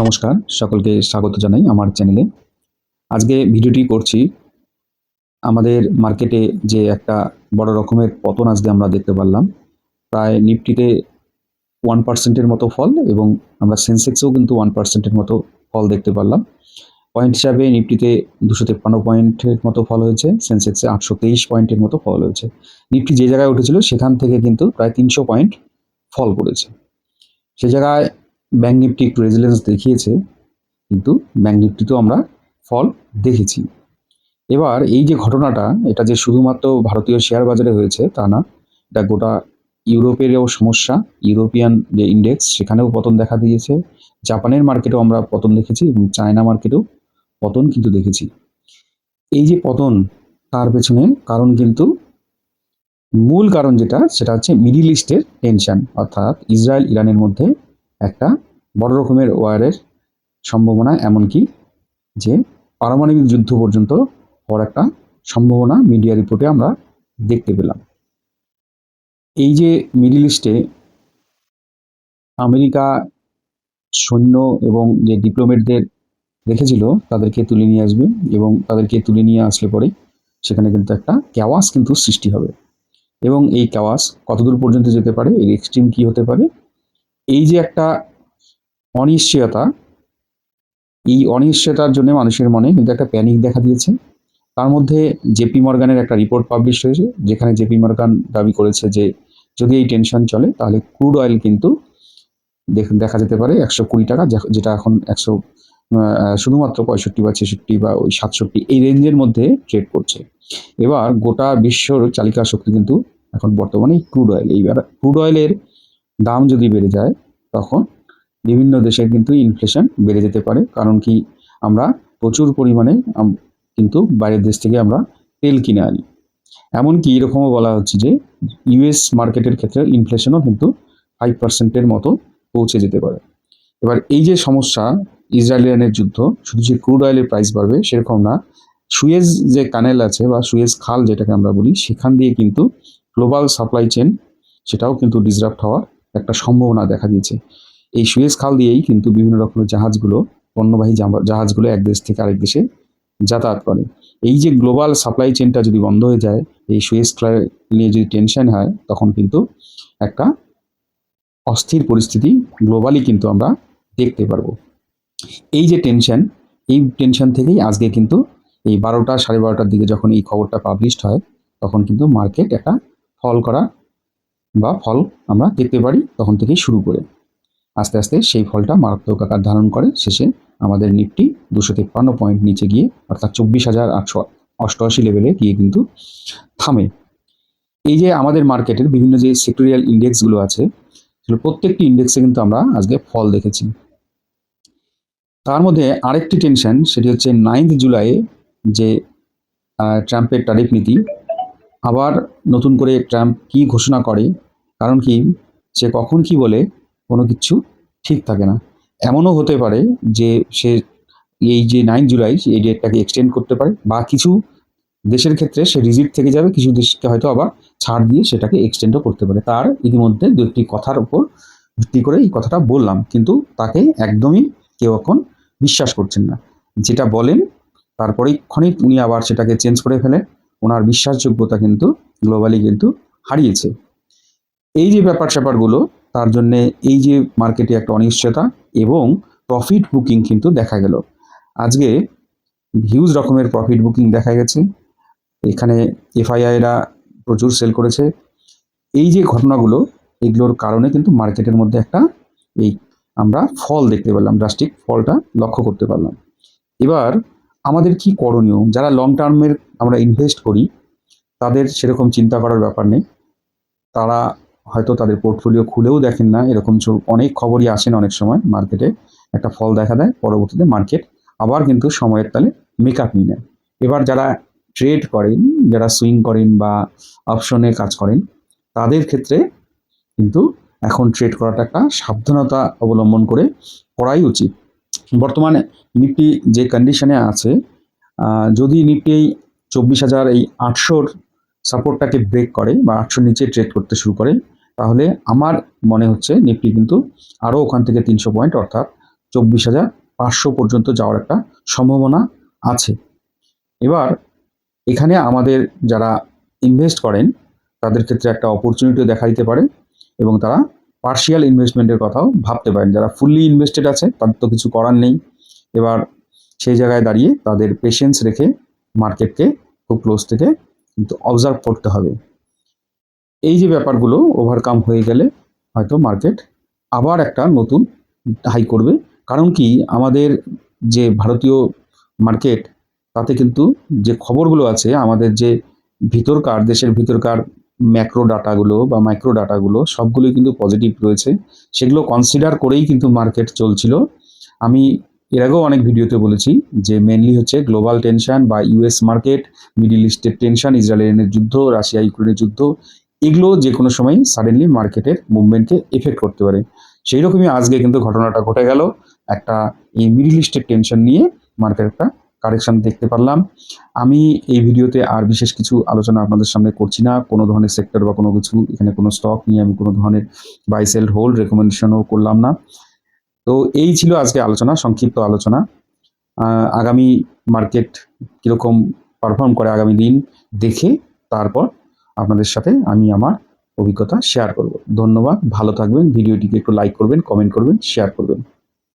নমস্কার, সকলকে স্বাগত জানাই আমার চ্যানেলে। আজকে ভিডিওটি করছি আমাদের মার্কেটে যে একটা বড় রকমের পতন আজকে আমরা দেখতে পারলাম। প্রায় নিফটিতে ওয়ান পার্সেন্টের মতো ফল এবং আমরা সেন্সেক্সেও কিন্তু ওয়ান পার্সেন্টের মতো ফল দেখতে পারলাম। পয়েন্ট হিসাবে নিফটিতে দুশো তেপ্পান্ন পয়েন্টের মতো ফল হয়েছে, সেন্সেক্সে আটশো তেইশ পয়েন্টের মতো ফল হয়েছে। নিফটি যে জায়গায় উঠেছিল সেখান থেকে কিন্তু প্রায় তিনশো পয়েন্ট ফল করেছে সে জায়গায় ব্যাঙ্ক নিফটি একটু রেজিলেন্স দেখিয়েছে, কিন্তু ব্যাঙ্ক নিফটিতেও আমরা ফল দেখেছি। এবার এই যে ঘটনাটা, এটা যে শুধুমাত্র ভারতীয় শেয়ার বাজারে হয়েছে, তা না, এটা গোটা ইউরোপেরও সমস্যা। ইউরোপিয়ান যে ইন্ডেক্স সেখানেও পতন দেখা দিয়েছে। জাপানের মার্কেটেও আমরা পতন দেখেছি এবং চায়না মার্কেটেও পতন কিন্তু দেখেছি। এই যে পতন, তার পেছনে কারণ কিন্তু, মূল কারণ যেটা, সেটা হচ্ছে মিডিল ইস্টের টেনশন অর্থাৎ ইসরায়েল ইরানের মধ্যে একটা বড় রকমের ওয়ারের সম্ভাবনা, এমনকি যে পারমাণবিক যুদ্ধ পর্যন্ত হওয়ার একটা সম্ভাবনা মিডিয়া রিপোর্টে আমরা দেখতে পেলাম। এই যে মিডিল ইস্টে আমেরিকা সৈন্য এবং যে ডিপ্লোমেটদের রেখেছিল তাদেরকে তুলে নিয়ে আসবে এবং তাদেরকে তুলে নিয়ে আসলে পরে সেখানে কিন্তু একটা ক্যাওয়াস কিন্তু সৃষ্টি হবে। এবং এই ক্যাওয়াস কতদূর পর্যন্ত যেতে পারে, এর এক্সট্রিম কি হতে পারে এই যে একটা অনিশ্চয়তা, এই অনিশ্চয়তার জন্য মানুষের মনে কিন্তু একটা প্যানিক দেখা দিয়েছে। তার মধ্যে জেপি মর্গানের একটা রিপোর্ট পাবলিশ হয়েছে, যেখানে জেপি মর্গান দাবি করেছে যে, যদি এই টেনশন চলে, তাহলে ক্রুড অয়েল কিন্তু দেখ- যেতে পারে একশো কুড়ি টাকা যেটা এখন একশো শুধুমাত্র পঁয়ষট্টি বা ছেষট্টি বা ওই সাতষট্টি, এই রেঞ্জের মধ্যে ট্রেড করছে। এবার গোটা বিশ্বর চালিকা শক্তি কিন্তু এখন বর্তমানে ক্রুড অয়েল এইবার ক্রুড অয়েলের দাম যদি বেড়ে যায়, তখন বিভিন্ন দেশের কিন্তু ইনফ্লেশন বেড়ে যেতে পারে। কারণ কি, আমরা প্রচুর পরিমাণে কিন্তু বাইরের দেশ থেকে আমরা তেল কিনে আনি। এমনকি এরকমও বলা হচ্ছে যে ইউএস মার্কেটের ক্ষেত্রে ইনফ্লেশনও কিন্তু ফাইভ পার্সেন্টের মতো পৌঁছে যেতে পারে। এবার এই যে সমস্যা, ইসরায়েল ইরানের যুদ্ধ, শুধু যে ক্রুড অয়েলের প্রাইস বাড়বে সেরকম না, সুয়েজ যে কানেল আছে বা সুয়েজ খাল যেটাকে আমরা বলি, সেখান দিয়ে কিন্তু গ্লোবাল সাপ্লাই চেন সেটাও কিন্তু ডিসরাপ্ট হওয়ার একটা সম্ভাবনা দেখা দিয়েছে। এই সুয়েজ খাল দিয়েই কিন্তু বিভিন্ন রকমের জাহাজগুলো পণ্যবাহী জাহাজগুলো এক দেশ থেকে আরেক দেশে যাতায়াত করে। এই যে গ্লোবাল সাপ্লাই চেনটা যদি বন্ধ হয়ে যায়, এই সুয়েজ খাল নিয়ে যদি টেনশন হয়, তখন কিন্তু একটা অস্থির পরিস্থিতি গ্লোবালি কিন্তু আমরা দেখতে পারব। এই যে টেনশন, এই টেনশন থেকেই আজকে কিন্তু এই বারোটা সাড়ে বারোটার দিকে যখন এই খবরটা পাবলিশড হয়, তখন কিন্তু মার্কেট একটা ফল করা বা ফল আমরা দেখতে পারি তখন থেকেই শুরু করে। আস্তে আস্তে সেই ফলটা মারাত্মক আকার ধারণ করে। শেষে আমাদের নিফটি দুশো তেপ্পান্ন পয়েন্ট নিচে গিয়ে অর্থাৎ চব্বিশ হাজার আটশো অষ্টআশি লেভেলে গিয়ে কিন্তু থামে। এই যে আমাদের মার্কেটের বিভিন্ন যে সেক্টোরিয়াল ইন্ডেক্সগুলো আছে প্রত্যেকটি ইন্ডেক্সে কিন্তু আমরা আজকে ফল দেখেছি। তার মধ্যে আরেকটি টেনশন সেটি হচ্ছে নাইন্থ জুলাই যে ট্রাম্পের ট্যারিফ নীতি আবার নতুন করে ট্রাম্প কি ঘোষণা করে? কারণ কি, সে কখন কি বলে কোনো কিছু ঠিক থাকে না। এমনও হতে পারে যে সে এই যে নাইন জুলাই এই ডেটটাকে এক্সটেন্ড করতে পারে বা কিছু দেশের ক্ষেত্রে সে রিজিট থেকে যাবে, কিছু দেশকে হয়তো আবার ছাড় দিয়ে সেটাকে এক্সটেন্ডও করতে পারে। তার ইতিমধ্যে দু একটি কথার উপর ভিত্তি করে এই কথাটা বললাম, কিন্তু তাকে একদমই কেউ এখন বিশ্বাস করছেন না। যেটা বলেন, তারপরেই ক্ষণিক উনি আবার সেটাকে চেঞ্জ করে ফেলেন। ওনার বিশ্বাসযোগ্যতা কিন্তু গ্লোবালি কিন্তু হারিয়েছে। এই যে ব্যাপার স্যাপারগুলো, তার জন্য এই যে মার্কেটে একটা অনিশ্চয়তা এবং প্রফিট বুকিং কিন্তু দেখা গেল। আজকে হিউজ রকমের প্রফিট বুকিং দেখা গেছে। এখানে এফআইআইরা প্রচুর সেল করেছে। এই যে ঘটনাগুলো, এগুলোর কারণে কিন্তু মার্কেটের মধ্যে একটা এই আমরা ফল দেখতে পেলাম ড্রাস্টিক ফলটা লক্ষ্য করতে পারলাম। এবার আমাদের কি করণীয়? যারা লং টার্মের আমরা ইনভেস্ট করি, তাদের সেরকম চিন্তা করার ব্যাপার নেই। তারা হয়তো তাদের পোর্টফোলিও খুলেও দেখেন না, এরকম অনেক খবরই আসেন অনেক সময় মার্কেটে একটা ফল দেখা দেয়, পরবর্তীতে মার্কেট আবার কিন্তু সময়ের তালে মেকআপ নিয়ে নেয়। এবার যারা ট্রেড করেন, যারা সুইং করেন বা অপশনে কাজ করেন, তাদের ক্ষেত্রে কিন্তু এখন ট্রেড করাটা একটা সাবধানতা অবলম্বন করে করাই উচিত। বর্তমানে নিফটি যে কন্ডিশনে আছে যদি নিফটি এই চব্বিশ হাজার এই আটশোর সাপোর্টটাকে ব্রেক করে বা আটশোর নিচে ট্রেড করতে শুরু করে, তাহলে আমার মনে হচ্ছে নিফটি কিন্তু আরও ওখান থেকে তিনশো পয়েন্ট অর্থাৎ চব্বিশ হাজার পাঁচশো পর্যন্ত যাওয়ার একটা সম্ভাবনা আছে। এবার এখানে আমাদের যারা ইনভেস্ট করেন, তাদের ক্ষেত্রে একটা অপরচুনিটিও দেখা দিতে পারে এবং তারা পার্শিয়াল ইনভেস্টমেন্টের কথাও ভাবতে পারেন। যারা ফুললি ইনভেস্টেড আছে, তাদের তো কিছু করার নেই। এবার সেই জায়গায় দাঁড়িয়ে তাদের পেশেন্স রেখে মার্কেটকে খুব ক্লোজ থেকে কিন্তু অবজার্ভ করতে হবে। এই যে ব্যাপারগুলো ওভারকাম হয়ে গেলে হয়তো মার্কেট আবার একটা নতুন হাই করবে। কারণ কি? আমাদের যে ভারতীয় মার্কেট তাতে কিন্তু যে খবরগুলো আছে, আমাদের যে ভিতরকার, দেশের ভিতরকার ম্যাক্রো ডাটাগুলো বা মাইক্রো ডাটাগুলো সবগুলোই কিন্তু পজিটিভ রয়েছে। সেগুলো কনসিডার করেই কিন্তু মার্কেট চলছিল। আমি এর আগেও অনেক ভিডিওতে বলেছি যে মেনলি হচ্ছে গ্লোবাল টেনশন বা ইউএস মার্কেট মিডিল ইস্টের টেনশন ইসরায়েল ইরানের যুদ্ধ রাশিয়া ইউক্রেনের যুদ্ধ, এগুলো যে কোনো সময় সাডেনলি মার্কেটের মুভমেন্টকে এফেক্ট করতে পারে। সেই রকমই আজকে কিন্তু ঘটনাটা ঘটে গেল। একটা এই মিডিল ইস্টের টেনশন নিয়ে মার্কেট একটা কারেকশন দেখতে পারলাম। আমি এই ভিডিওতে আর বিশেষ কিছু আলোচনা আপনাদের সামনে করছি না। কোনো ধরনের সেক্টর বা কোনো কিছু, এখানে কোনো স্টক নিয়ে আমি কোনো ধরনের বাই সেল হোল্ড রেকমেন্ডেশনও করলাম না। তো এই ছিল আজকে আলোচনা, সংক্ষিপ্ত আলোচনা। আগামী মার্কেট কীরকম পারফর্ম করে আগামী দিন দেখে তারপর আপনাদের সাথে আমি আমার অভিজ্ঞতা শেয়ার করব। ধন্যবাদ, ভালো থাকবেন। ভিডিওটিকে একটু লাইক করবেন কমেন্ট করবেন শেয়ার করবেন।